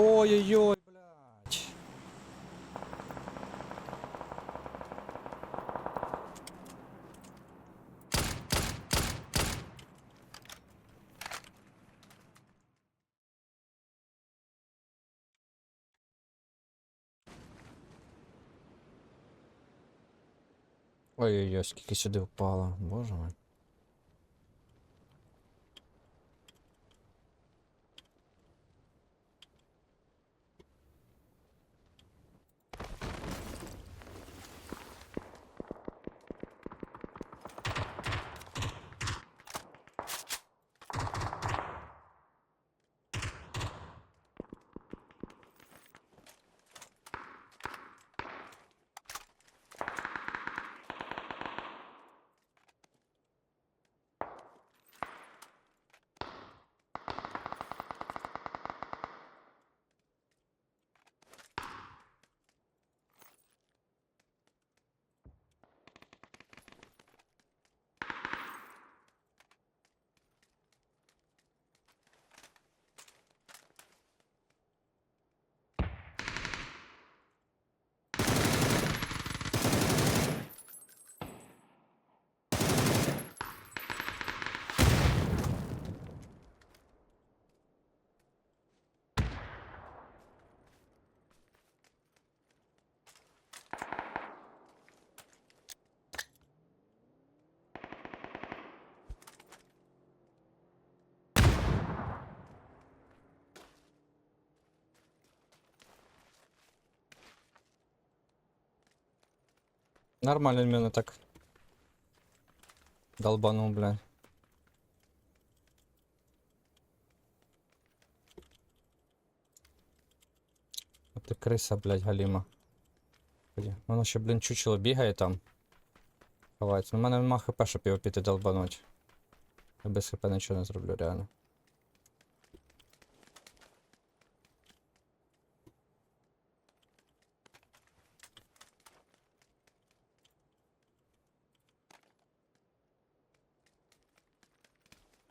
Ой-ой-ой, блядь. Ой-ой-ой, скільки сюди впало, боже мой. Нормально мене так. Долбанув, блядь. А ти криса, блядь. Господи, Воно ще, блін, чучело бігає там. Ховається. У мене нема хп, щоб його піти долбануть. Я без хп нічого не зроблю, реально.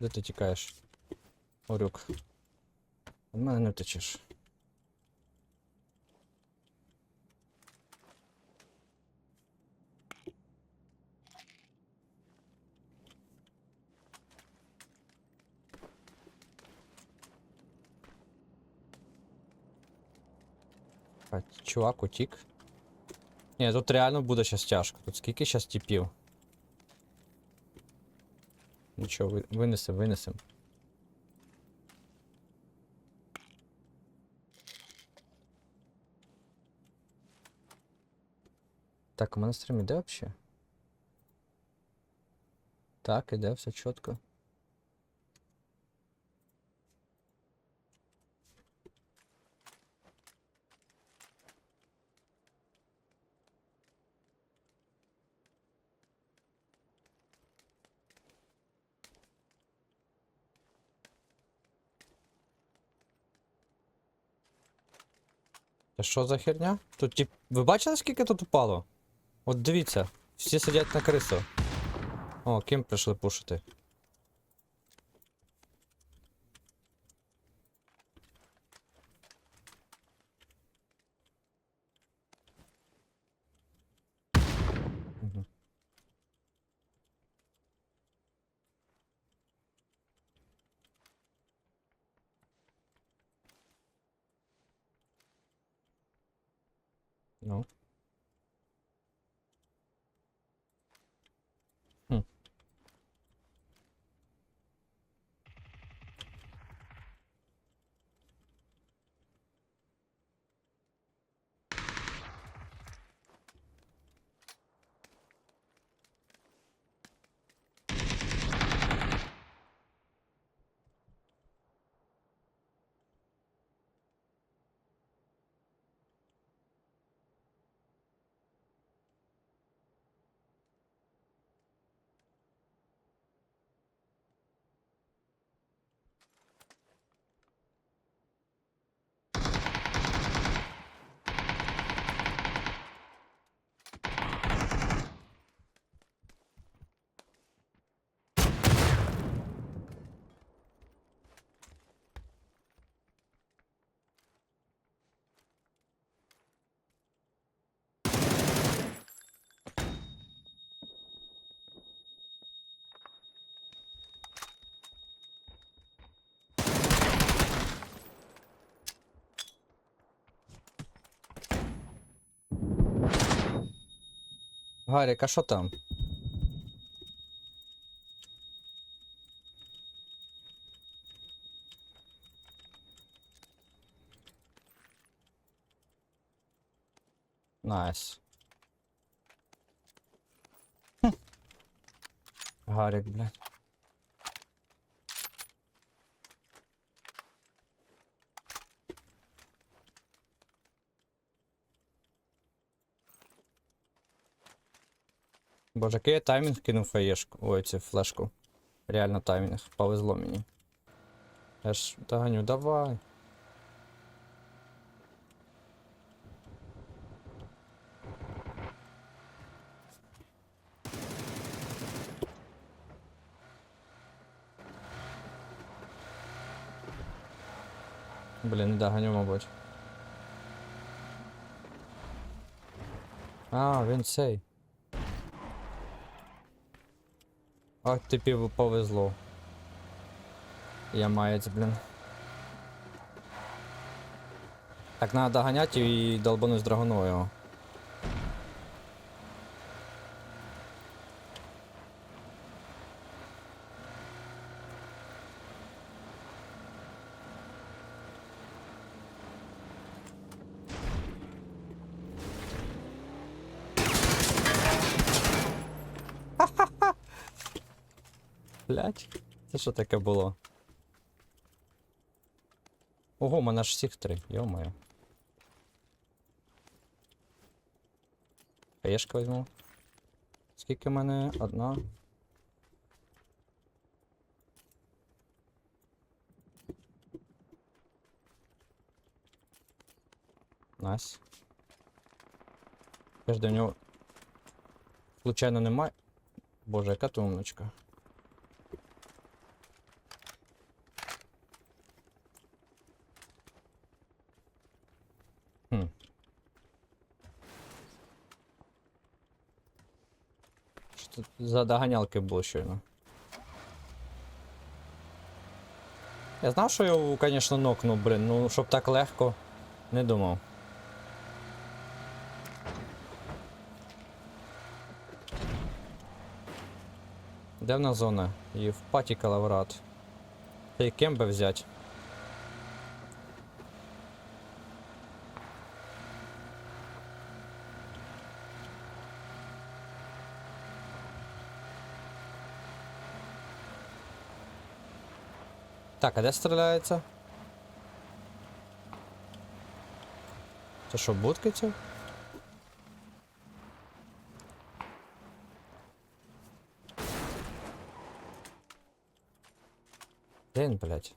Де ти тікаєш? Орюк. Від мене не втечеш. Чувак утік. Ні, тут реально буде щас тяжко. Тут скільки щас тіпів? Нічого, ви- винесем, винесем. Так, у мене стрім іде взагалі? Так, іде, все чітко. Та що за херня? Тут тип. Ви бачили, скільки тут упало? От дивіться, всі сидять на крису. О, ким прийшли пушити? Мгм. Ну. Хм. Гарік, а що там? Найс. Хм. Гарік, блядь. Боже, який я таймінг кинув фаєшку. Ой, цю флешку. Реально таймінг. Повезло мені. Я ж доганю, давай. Блін, не доганю, мабуть. А, він цей. Ах, тобі повезло. Я маєць, блін. Так, надо доганяти і долбануть драгоною. його. Блять, це що таке було? Ого, мене аж всіх три, йо-моє. Хаєшка візьму. Скільки в мене? Одна. Найс. Я ж до нього. Случайно немає. Боже, яка ти умничка. Хм. Що тут за доганялки було щойно? Я знав, що його, звісно, нокну, блін, ну щоб так легко, не думав. Де в нас зона? І в паті калаврат. Та й кем би взяти? Так, а де стріляється? Це що, будки ці? Де він, блядь?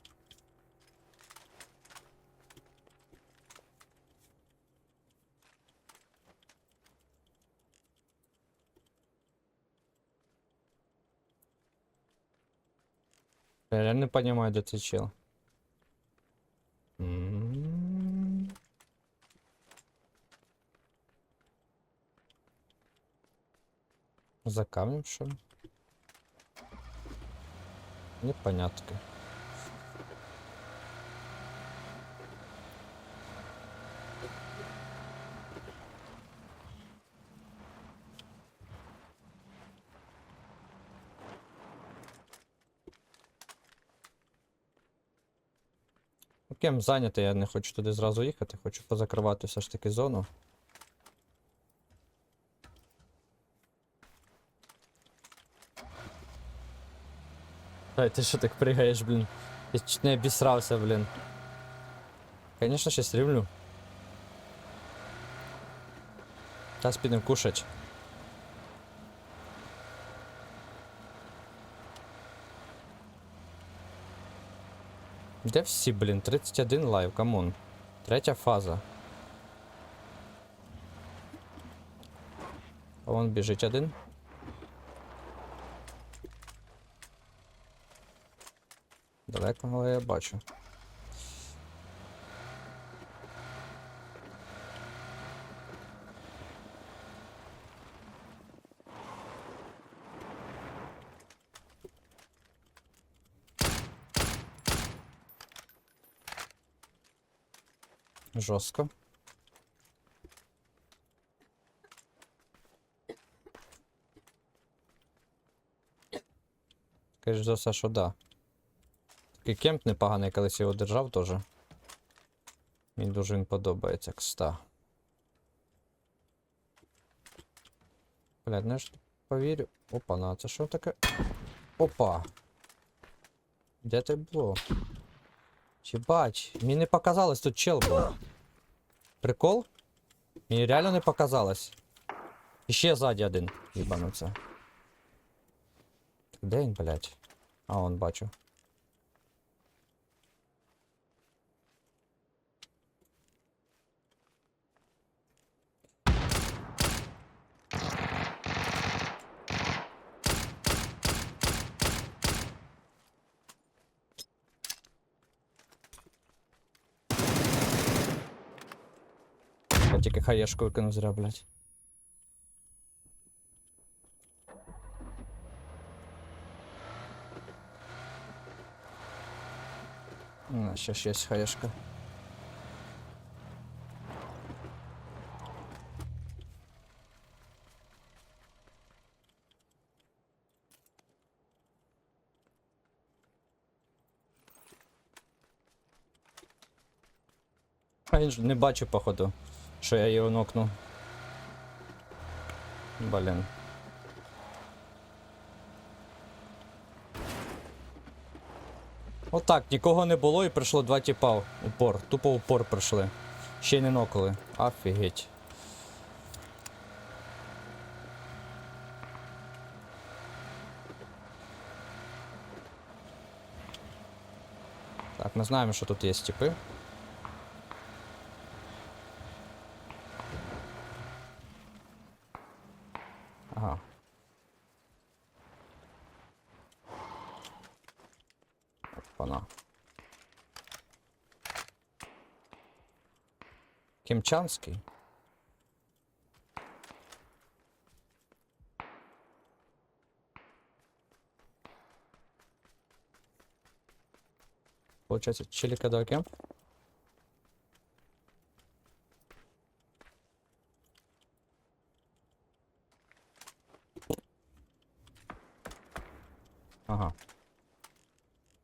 Я реально не понимаю, де цей чел. М. За камнем, що ли? Непонятки. Ким зайнятий, я не хочу туди зразу їхати, хочу позакривати все ж таки зону. Ай, ти що так пригаєш, блін? Я чуть не обісрався, блін. Конечно, ще стрімлю. Зараз підемо кушать. Де всі, блін? 31 лайв, камон. Третя фаза. А вон біжить один. Далеко, але я бачу. жорстко. Скажи за все, що да. Такий кемп непоганий, колись його держав теж. Мені дуже він подобається, кста. Блядь, ну не ж повірю. Опа, на це що таке? Опа! Де ти було? Чи бач? Мені не показалось, тут чел був. Прикол? Мені реально не показалось. І ще ззаді один. Їбануться. Де він, блядь? А, он бачу. Хаєшку викинув зря, блядь. На, ще ж є хаєшка. А не бачив, походу, що я його нокнув. Блін. Отак, нікого не було і прийшло два тіпа. Упор. Тупо упор прийшли. Ще й не нокали. Офігеть. Так, ми знаємо, що тут є тіпи. Ага. Пана. Кімчанський. Получается, чилика до? Ага.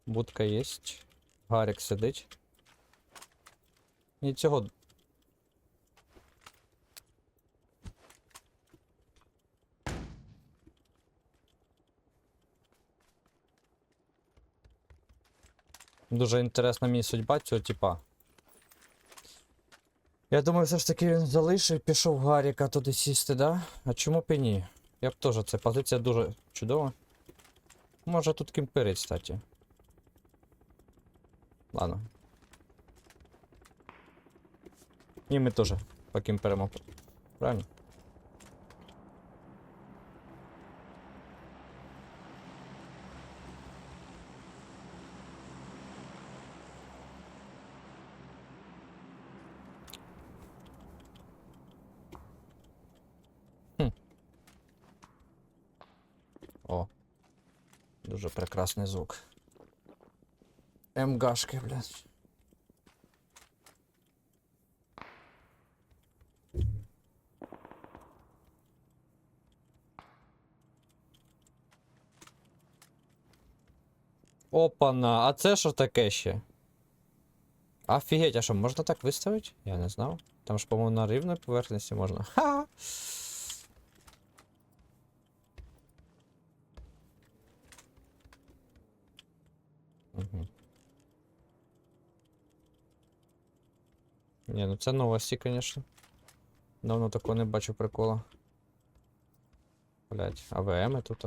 Будка єсть. Гарік сидить. І цього. Дуже інтересна мені судьба цього типа. Я думаю, все ж таки він залишив, пішов Гаріка туди сісти, да? А чому б і ні? Я б теж, це позиція дуже чудова. Може тут кімперить, кстати. Ладно. І ми теж покімперимо. Правильно? Хм. О. Дуже прекрасний звук. МГшки, блядь. Опана, а це що таке ще? Офігеть, а що, можна так виставити? Я не знав. Там ж, по-моєму, на рівній поверхності можна. Ха! Угу. Ні, ну це новості, конечно. Давно такого не бачу прикола. Блять, АВМ тут.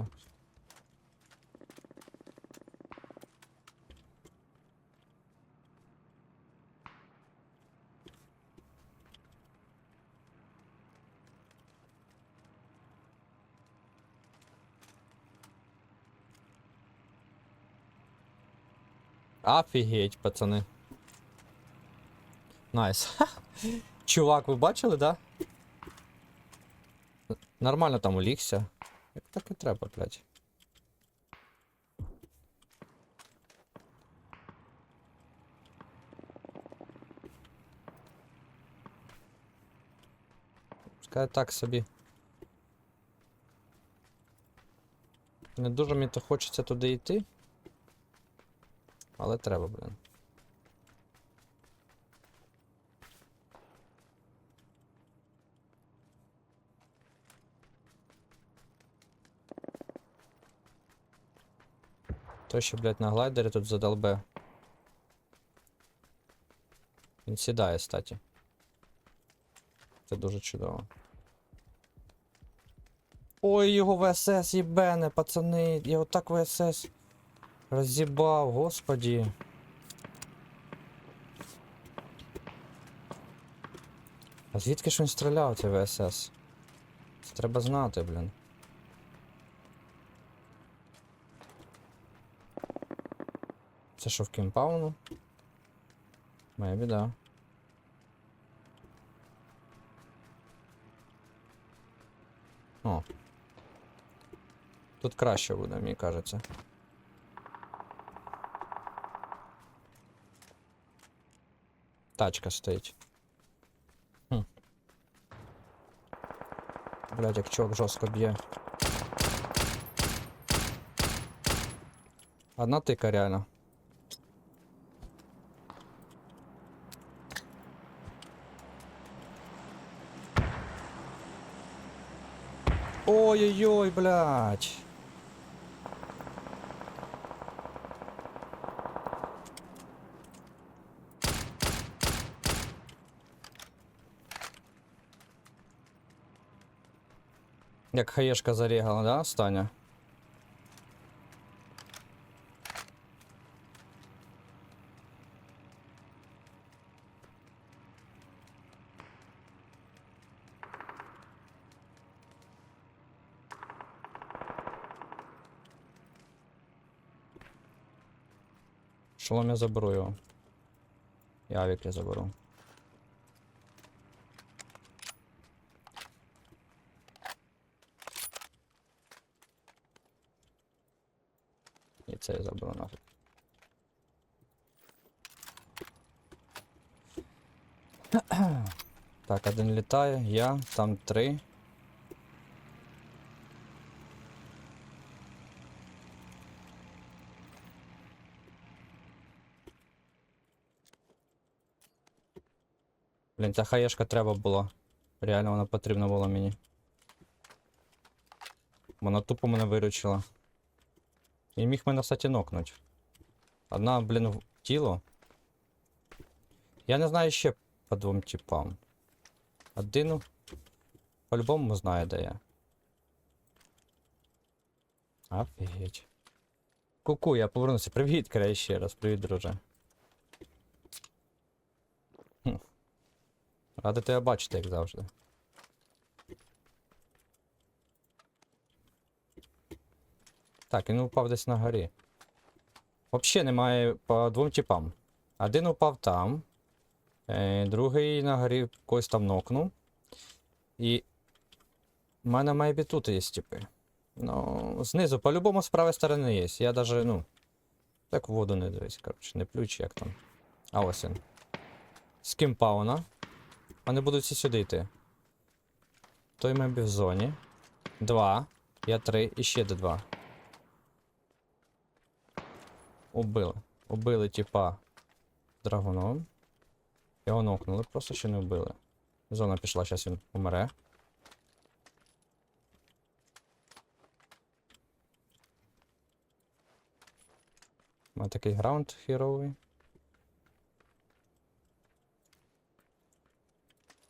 Офігеть, пацани. Найс. Чувак, ви бачили, да? Нормально там улігся. Як так і треба, блядь. Пускай так собі. Не дуже мені то хочеться туди йти. Але треба, блін. Той ще, блядь, на глайдері тут задолбе. Він сідає, статі. Це дуже чудово. Ой, його ВСС їбене, пацани. Я отак ВСС роз'їбав, господі. А звідки ж він стріляв, цей ВСС? Це треба знати, блін. Це що в кімпауну? Моя біда. О. Тут краще буде, мені кажеться. Тачка стоїть. Хм. Блядь, як чувак жорстко б'є. Одна тика реально. Ой-ой-ой, блядь. Як хаєшка зарігала, да, Станя? Шолом я заберу його. І авік я заберу. один літає, я, там три. Блін, ця хаєшка треба була. Реально вона потрібна була мені. Вона тупо мене виручила. І міг мене, кстати, нокнуть. Одна, блін, в тіло. Я не знаю ще по двом типам. Один по-любому знає, де я. Офігеть. Ку-ку, я повернувся. Привіт, край ще раз. Привіт, друже. Хм. Радий тебе бачити, як завжди. Так, він упав десь на горі. Взагалі немає по двом типам. Один упав там, другий на горі когось там нокнув. І. в мене майбі тут є типи. Ну, знизу, по-любому з правої сторони є. Я даже, ну. Так воду не дивись, коротше, не плюч, як там. А ось він. З кімпауна. Вони будуть всі сюди йти. Той майбі в зоні. Два. Я три і ще два. Убили. Убили типа драгуном. Його нокнули, просто ще не вбили. Зона пішла, зараз він умре. Мене такий граунд хіровий.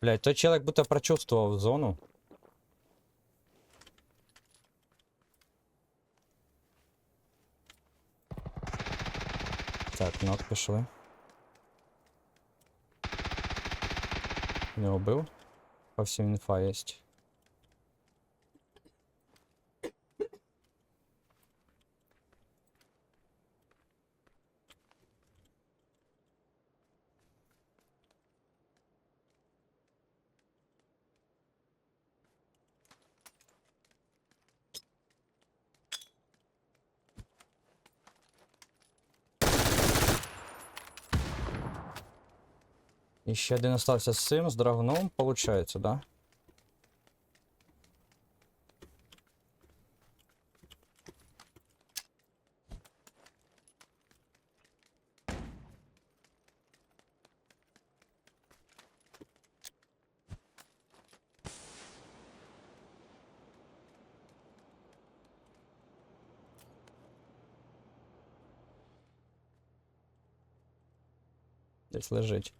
Блять, той человек будто прочувствовал зону. Так, нот пішли. Не убив. По всім інфа єсть. Еще один остался с цим, с драгуном, получается. Да? Десь лежить.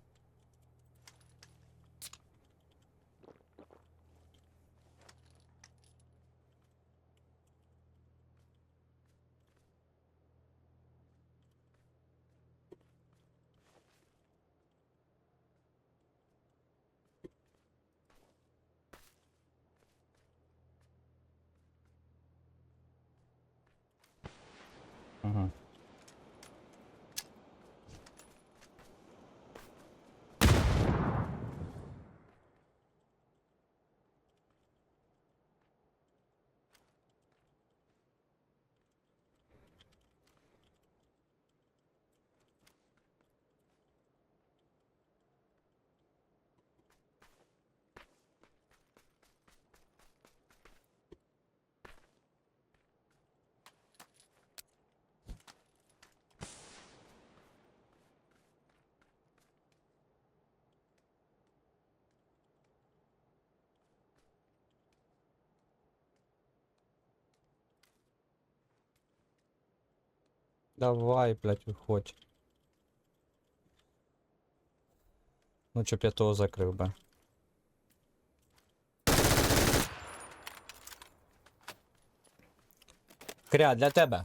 Ага. Давай, блядь, уходь. Ну, щоб я того закрив би. Кря, для тебе.